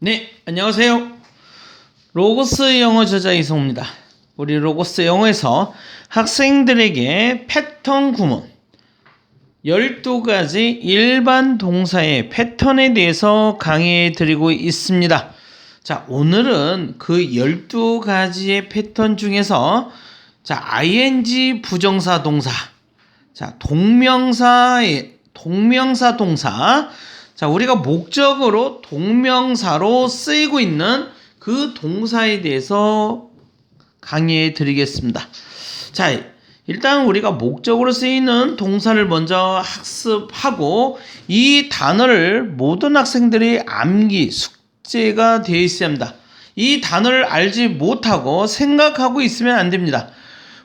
네, 안녕하세요. 로고스 영어 저자 이성입니다. 우리 로고스 영어에서 학생들에게 패턴 구문 12가지 일반 동사의 패턴에 대해서 강의해 드리고 있습니다. 자, 오늘은 그 12가지의 패턴 중에서 자, ing 부정사 동사. 자, 동명사의 동명사 동사. 자, 우리가 목적으로 동명사로 쓰이고 있는 그 동사에 대해서 강의해 드리겠습니다. 자, 일단 우리가 목적으로 쓰이는 동사를 먼저 학습하고 이 단어를 모든 학생들이 암기, 숙제가 되어 있어야 합니다. 이 단어를 알지 못하고 생각하고 있으면 안 됩니다.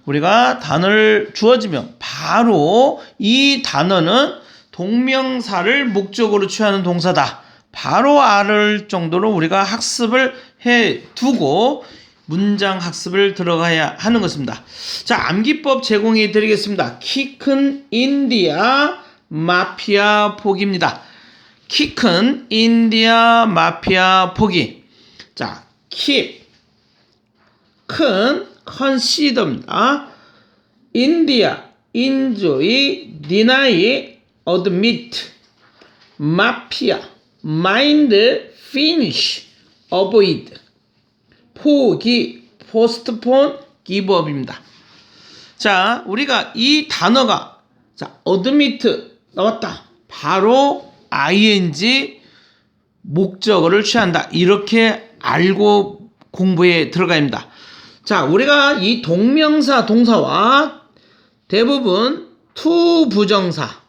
우리가 단어를 주어지면 바로 이 단어는 동명사를 목적으로 취하는 동사다. 바로 알을 정도로 우리가 학습을 해 두고 문장 학습을 들어가야 하는 것입니다. 자, 암기법 제공해 드리겠습니다. 키 큰 인디아 마피아 포기입니다. 키 큰 인디아 마피아 포기. 자, keep 큰 consider입니다. 인디아 admit 마 피아 mind finish avoid 포기 postpone give up입니다. 자, 우리가 이 단어가 자, admit 나왔다. 바로 ing 목적어를 취한다. 이렇게 알고 공부에 들어가야 합니다. 자, 우리가 이 동명사 동사와 대부분 to 부정사.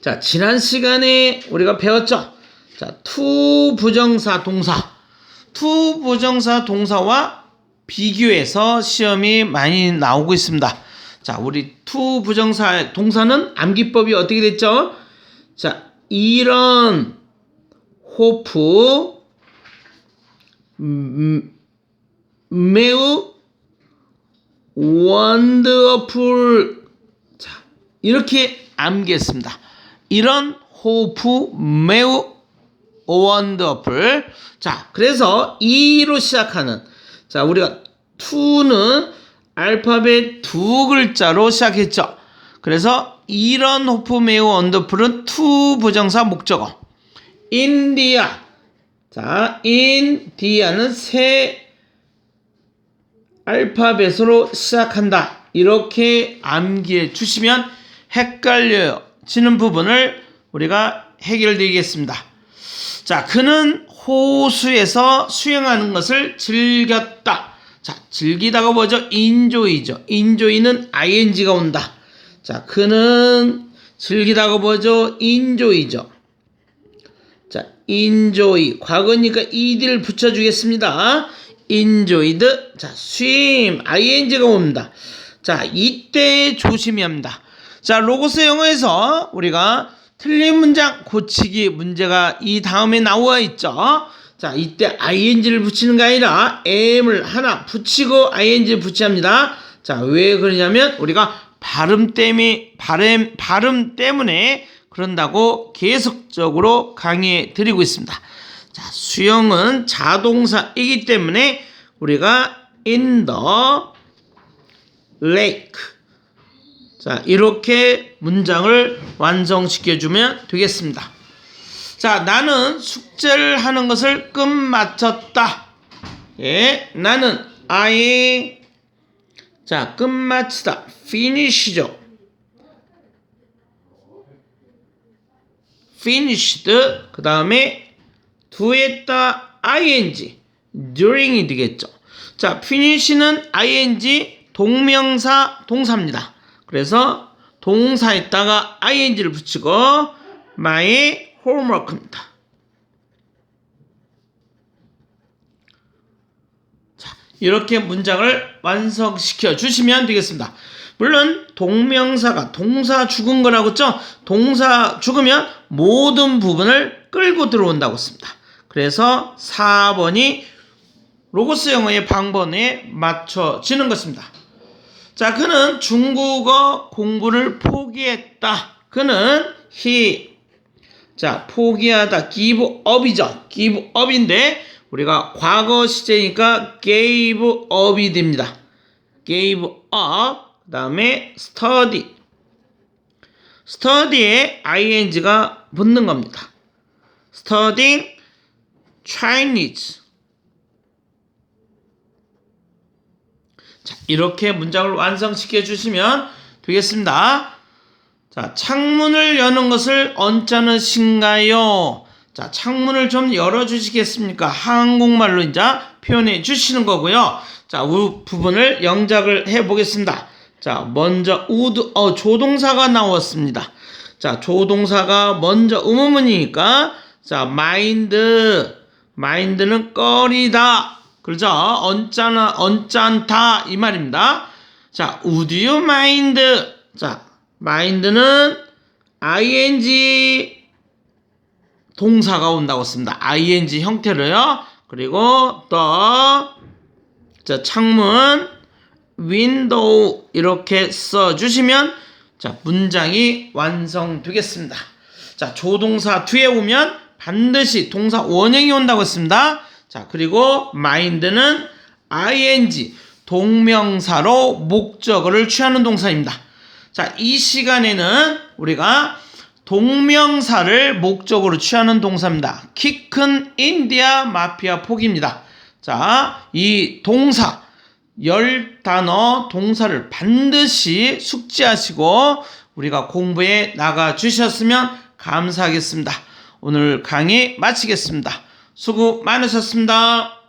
자, 지난 시간에 우리가 배웠죠? 자, to 부정사 동사. to 부정사 동사와 비교해서 시험이 많이 나오고 있습니다. 자, 우리 to 부정사 동사는 암기법이 어떻게 됐죠? 자, 이런 호프 음, 매우 원더풀 자 이렇게 암기했습니다. 이런 호프 매우 원더풀 자 그래서 이로 시작하는 자 우리가 to는 알파벳 두 글자로 시작했죠. 그래서 이런 호프 매우 원더풀은 to 부정사 목적어 인디아 자, 인디아는 새 알파벳으로 시작한다. 이렇게 암기해 주시면 헷갈려 지는 부분을 우리가 해결되겠습니다. 자, 그는 호수에서 수영하는 것을 즐겼다. 자, 즐기다가 뭐죠? 인조이죠. 인조이는 ing가 온다. 자, 그는 즐기다가 뭐죠? 인조이죠. 자, enjoy. 과거니까 ed를 붙여주겠습니다. enjoyed. 자, swim. ing가 옵니다. 자, 이때 조심해야 합니다. 자, 로고스 영어에서 우리가 틀린 문장 고치기 문제가 이 다음에 나와 있죠. 자, 이때 ing를 붙이는 게 아니라 am을 하나 붙이고 ing를 붙여야 합니다. 자, 왜 그러냐면 우리가 발음 때문에 발음 발음 때문에 그런다고 계속적으로 강의해 드리고 있습니다. 자, 수영은 자동사이기 때문에 우리가 in the lake. 자, 이렇게 문장을 완성시켜 주면 되겠습니다. 자, 나는 숙제를 하는 것을 끝마쳤다. 예, 나는 I 자, 끝마치다. finish죠. finished 그 다음에 do했다 ing during이 되겠죠. 자, finish는 ing 동명사 동사입니다. 그래서 동사에다가 ing를 붙이고 my homework입니다. 자, 이렇게 문장을 완성시켜 주시면 되겠습니다. 물론 동명사가 동사 죽은 거라고 했죠? 동사 죽으면 모든 부분을 끌고 들어온다고 했습니다. 그래서 4번이 로고스 영어의 방번에 맞춰지는 것입니다. 자, 그는 중국어 공부를 포기했다. 그는 he 자, 포기하다 give up이죠. give up인데 우리가 과거 시제니까 gave up이 됩니다. gave up 그다음에 study study에 ing가 붙는 겁니다. studying Chinese 자, 이렇게 문장을 완성시켜 주시면 되겠습니다. 자, 창문을 여는 것을 언짢으신가요? 자, 창문을 좀 열어 주시겠습니까? 한국말로 이제 표현해 주시는 거고요. 자, 우 부분을 영작을 해 보겠습니다. 자, 먼저 우드, 어, 조동사가 나왔습니다. 자, 조동사가 먼저 의문문이니까, 자, 마인드, 마인드는 꺼리다. 그렇죠? 언짢아, 언짢다. 이 말입니다. 자, would you mind? 자, mind는 ing 동사가 온다고 씁니다. ing 형태로요. 그리고 또, 자, 창문, 윈도우 이렇게 써 주시면 자, 문장이 완성되겠습니다. 자, 조동사 뒤에 오면 반드시 동사 원형이 온다고 했습니다. 자, 그리고 mind는 ing 동명사로 목적어를 취하는 동사입니다. 자, 이 시간에는 우리가 동명사를 목적으로 취하는 동사입니다. 키 큰 인디아 마피아 포기입니다. 자, 이 동사 열 단어 동사를 반드시 숙지하시고 우리가 공부에 나가 주셨으면 감사하겠습니다. 오늘 강의 마치겠습니다. 수고 많으셨습니다.